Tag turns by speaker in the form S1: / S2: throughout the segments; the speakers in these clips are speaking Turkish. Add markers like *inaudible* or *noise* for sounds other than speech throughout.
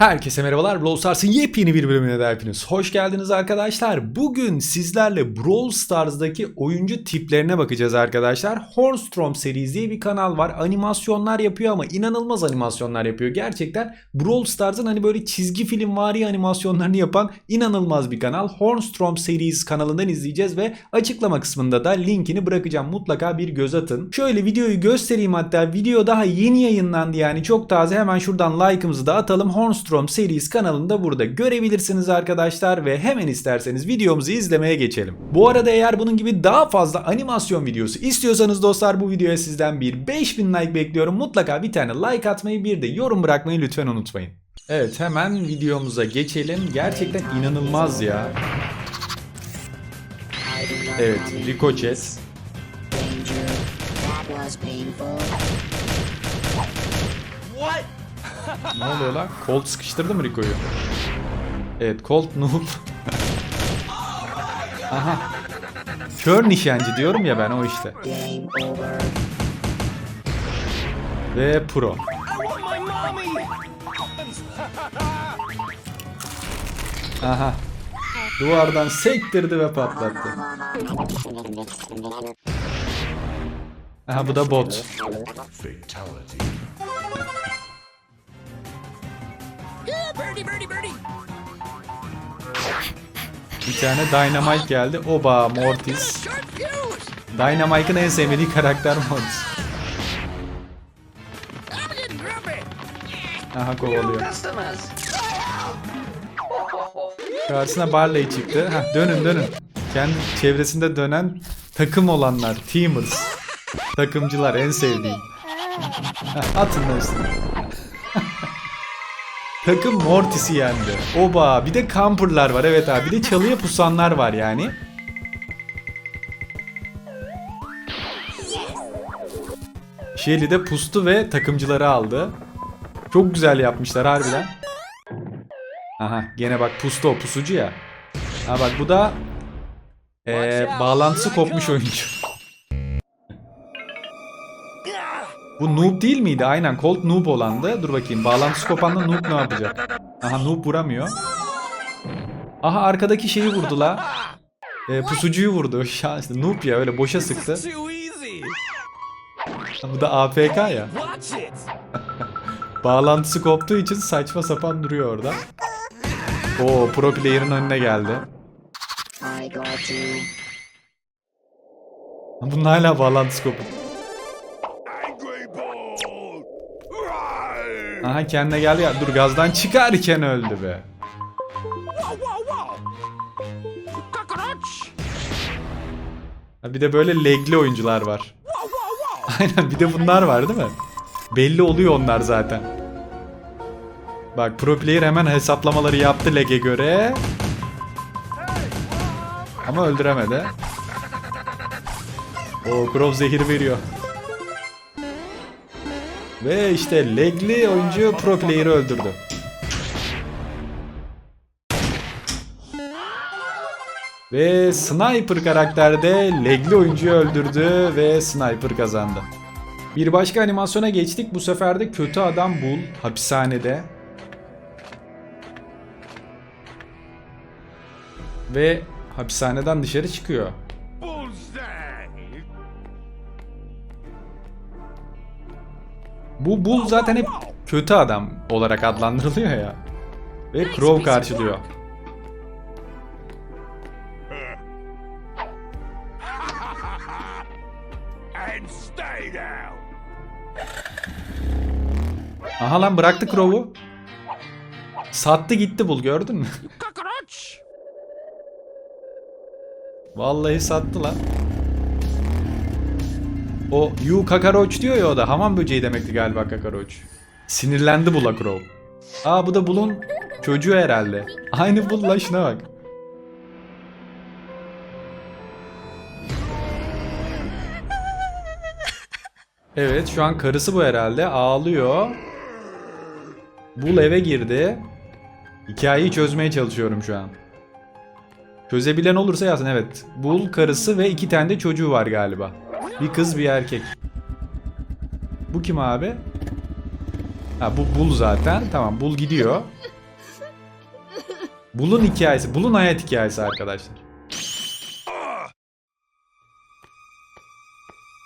S1: Herkese merhabalar. Brawl Stars'ın yepyeni bir bölümüne de hepiniz hoş geldiniz arkadaşlar. Bugün sizlerle Brawl Stars'daki oyuncu tiplerine bakacağız arkadaşlar. Hornstrom serisi diye bir kanal var. Animasyonlar yapıyor ama inanılmaz animasyonlar yapıyor. Gerçekten Brawl Stars'ın hani böyle çizgi film vari animasyonlarını yapan inanılmaz bir kanal. Hornstrom serisi kanalından izleyeceğiz ve açıklama kısmında da linkini bırakacağım. Mutlaka bir göz atın. Şöyle videoyu göstereyim hatta. Video daha yeni yayınlandı yani çok taze. Hemen şuradan like'ımızı da atalım. Hornstrom Series kanalında burada görebilirsiniz arkadaşlar ve hemen isterseniz videomuzu izlemeye geçelim. Bu arada eğer bunun gibi daha fazla animasyon videosu istiyorsanız dostlar bu videoya sizden bir 5000 like bekliyorum. Mutlaka bir tane like atmayı bir de yorum bırakmayı lütfen unutmayın. Evet hemen videomuza geçelim. Gerçekten inanılmaz ya. Evet Ricochet.
S2: Painful.
S1: Ne oluyor lan? Colt sıkıştırdı mı Rico'yu? Evet Colt noob. Aha. Kör nişancı diyorum ya ben o işte. Ve pro. Aha. Duvardan sektirdi ve patlattı. Aha bu da bot. Bir tane Dynamite geldi. Oba Mortis. Dynamite'ın en sevmediği karakter Mortis. Aha kovalıyor. Karşısına Barley çıktı. Heh, dönün dönün. Kendi çevresinde dönen takım olanlar. Teamers. Takımcılar en sevdiğim. Heh, atın da üstüne. Takım Mortis'i yendi. Oba bir de camperlar var evet abi. Bir de çalıya pusanlar var yani. Shelly de pustu ve takımcıları aldı. Çok güzel yapmışlar harbiden. Aha gene bak pustu o pusucu ya. Ha bak bu da ee, bağlantısı kopmuş oyuncu. Bu noob değil miydi? Aynen Colt noob olandı. Dur bakayım bağlantısı kopanda noob ne yapacak? Aha noob vuramıyor. Aha arkadaki şeyi vurdu la. Ee, pusucuyu vurdu. *laughs* Şans. Noob ya öyle boşa sıktı. Bu da AFK ya. *laughs* Bağlantısı koptuğu için saçma sapan duruyor orada. Oo pro player'ın önüne geldi. Bunun hala bağlantısı kopuk. Aha kendine geldi ya. Dur gazdan çıkarken öldü be. Bir de böyle legli oyuncular var. *laughs* Aynen bir de bunlar var değil mi? Belli oluyor onlar zaten. Bak pro player hemen hesaplamaları yaptı lege göre. Ama öldüremedi. O Crow zehir veriyor. Ve işte legli oyuncu pro player'ı öldürdü. Ve Sniper karakterde legli oyuncuyu öldürdü ve Sniper kazandı. Bir başka animasyona geçtik. Bu sefer de kötü adam bul hapishanede. Ve hapishaneden dışarı çıkıyor. Bu bul zaten hep kötü adam olarak adlandırılıyor ya. Ve Crow karşılıyor. Aha lan bıraktı Crow'u. Sattı gitti bul gördün mü? Vallahi sattı lan. O you kakaroç diyor ya o da hamam böceği demekti galiba kakaroç. Sinirlendi Bula Crow. Aa bu da Bul'un çocuğu herhalde. Aynı Bul la şuna bak. Evet şu an karısı bu herhalde ağlıyor. Bul eve girdi. Hikayeyi çözmeye çalışıyorum şu an. Çözebilen olursa yazsın evet. Bul karısı ve iki tane de çocuğu var galiba. Bir kız bir erkek. Bu kim abi? Ha bu Bul zaten. Tamam Bul gidiyor. Bul'un hikayesi. Bul'un hayat hikayesi arkadaşlar.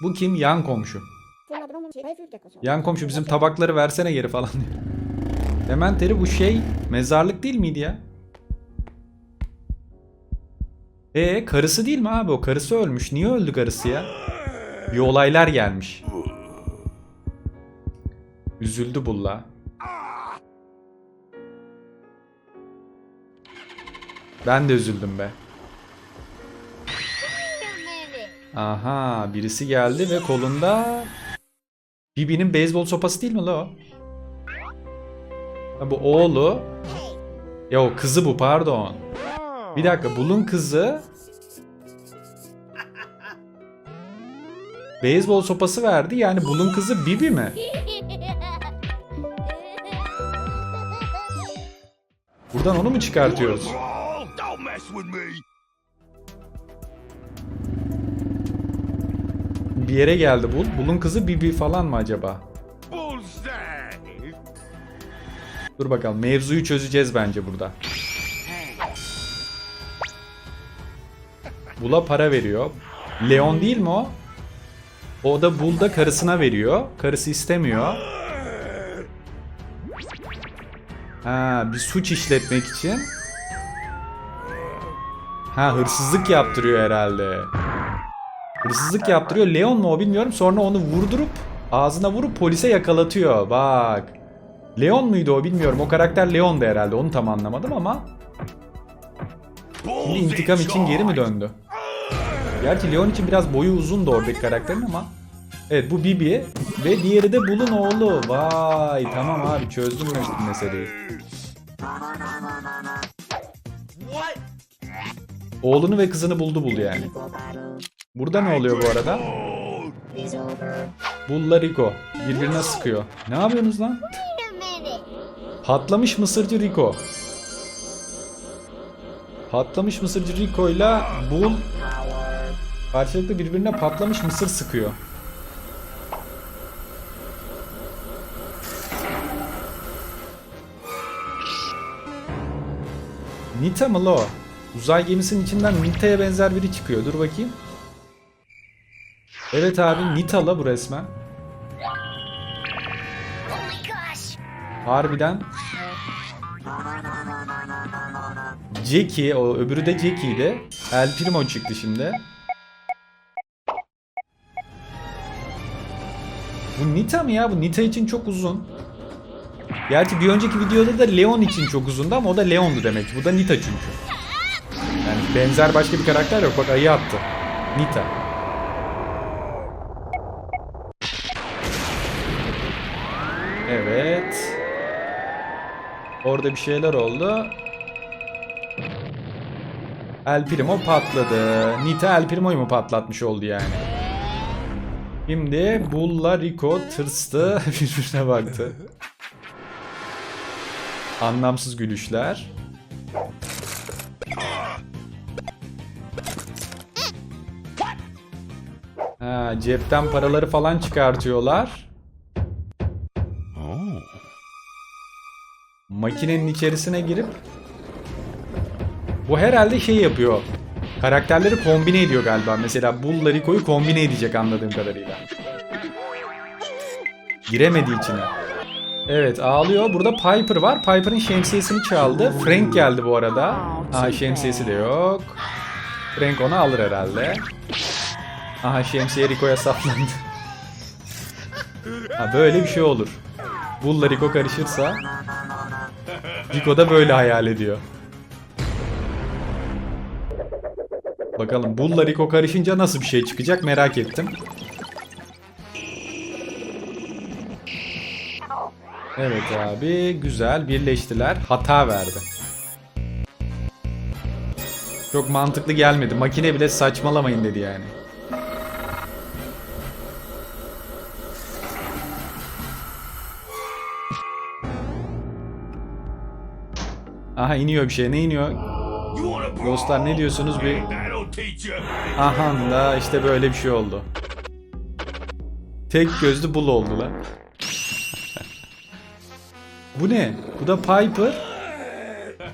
S1: Bu kim? Yan komşu. Yan komşu bizim tabakları versene geri falan diyor. Dementeri bu şey mezarlık değil miydi ya? E karısı değil mi abi o? Karısı ölmüş. Niye öldü karısı ya? Bir olaylar gelmiş. Üzüldü Bulla. Ben de üzüldüm be. Aha birisi geldi ve kolunda Bibi'nin beyzbol sopası değil mi la o? Ha, bu oğlu. Ya o kızı bu pardon. Bir dakika Bulun kızı Beyzbol sopası verdi yani Bulun kızı Bibi mi? Buradan onu mu çıkartıyoruz? Bir yere geldi Bul. Bulun kızı Bibi falan mı acaba? Dur bakalım mevzuyu çözeceğiz bence burada. Bul'a para veriyor. Leon değil mi o? O da Bul da karısına veriyor. Karısı istemiyor. Ha, bir suç işletmek için. Ha, hırsızlık yaptırıyor herhalde. Hırsızlık yaptırıyor. Leon mu o bilmiyorum. Sonra onu vurdurup ağzına vurup polise yakalatıyor. Bak. Leon muydu o bilmiyorum. O karakter Leon da herhalde. Onu tam anlamadım ama. Şimdi intikam
S3: in
S1: için geri mi döndü? Gerçi Leon için biraz boyu uzun da oradaki karakterin ama. Evet bu Bibi ve diğeri de Bul'un oğlu. Vay tamam abi çözdüm mes- meseleyi. Oğlunu ve kızını buldu Bul yani. Burada ne oluyor bu arada? Bul'la Rico birbirine sıkıyor. Ne yapıyorsunuz lan? Patlamış mısırcı Rico. Patlamış mısırcı Rico ile Bul karşılıklı birbirine patlamış mısır sıkıyor. Nita mı lo? Uzay gemisinin içinden Nita'ya benzer biri çıkıyor. Dur bakayım. Evet abi Nita la bu resmen. Harbiden. Jackie, o öbürü de Jackie'ydi. El Primo çıktı şimdi. Bu Nita mı ya? Bu Nita için çok uzun. Gerçi bir önceki videoda da Leon için çok uzundu ama o da Leon'du demek. Bu da Nita çünkü. Yani benzer başka bir karakter yok. Bak ayı attı. Nita. Evet. Orada bir şeyler oldu. El Primo patladı. Nita El Primo'yu mu patlatmış oldu yani? Şimdi Bull'la Rico tırstı. *laughs* Birbirine baktı. Anlamsız gülüşler. Ha, cepten paraları falan çıkartıyorlar. Makinenin içerisine girip bu herhalde şey yapıyor. Karakterleri kombine ediyor galiba. Mesela Bull'la Rico'yu kombine edecek anladığım kadarıyla. Giremedi içine. Evet ağlıyor. Burada Piper var. Piper'ın şemsiyesini çaldı. Frank geldi bu arada. Aha şemsiyesi de yok. Frank onu alır herhalde. Aha şemsiye Rico'ya saplandı. Ha böyle bir şey olur. Bull'la Rico karışırsa Rico da böyle hayal ediyor. Bakalım Bull'la Rico karışınca nasıl bir şey çıkacak merak ettim. Evet abi güzel birleştiler. Hata verdi. Çok mantıklı gelmedi. Makine bile saçmalamayın dedi yani. Aha iniyor bir şey. Ne iniyor? Dostlar ne diyorsunuz bir
S3: That'll teach you.
S1: Aha da işte böyle bir şey oldu. Tek gözlü bul oldu lan. *laughs* Bu ne? Bu da Piper.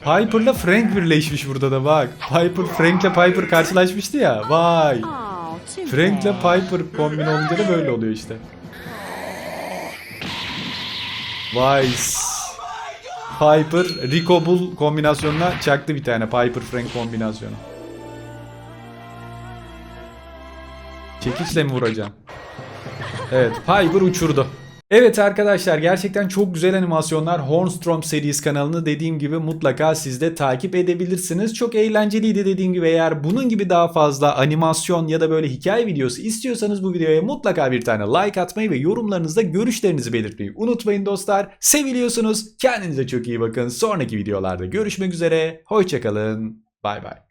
S1: Piper'la Frank birleşmiş burada da bak. Piper Frank'le Piper karşılaşmıştı ya. Vay. Frank'le. Piper kombin olunca da böyle oluyor işte. Vay. Piper Rico Bull kombinasyonuna çaktı bir tane Piper Frank kombinasyonu. Çekiçle mi vuracağım? Evet Piper uçurdu. Evet arkadaşlar gerçekten çok güzel animasyonlar Hornstrom serisi kanalını dediğim gibi mutlaka siz de takip edebilirsiniz. Çok eğlenceliydi dediğim gibi eğer bunun gibi daha fazla animasyon ya da böyle hikaye videosu istiyorsanız bu videoya mutlaka bir tane like atmayı ve yorumlarınızda görüşlerinizi belirtmeyi unutmayın dostlar. Seviliyorsunuz. Kendinize çok iyi bakın. Sonraki videolarda görüşmek üzere. Hoşçakalın. Bay bay.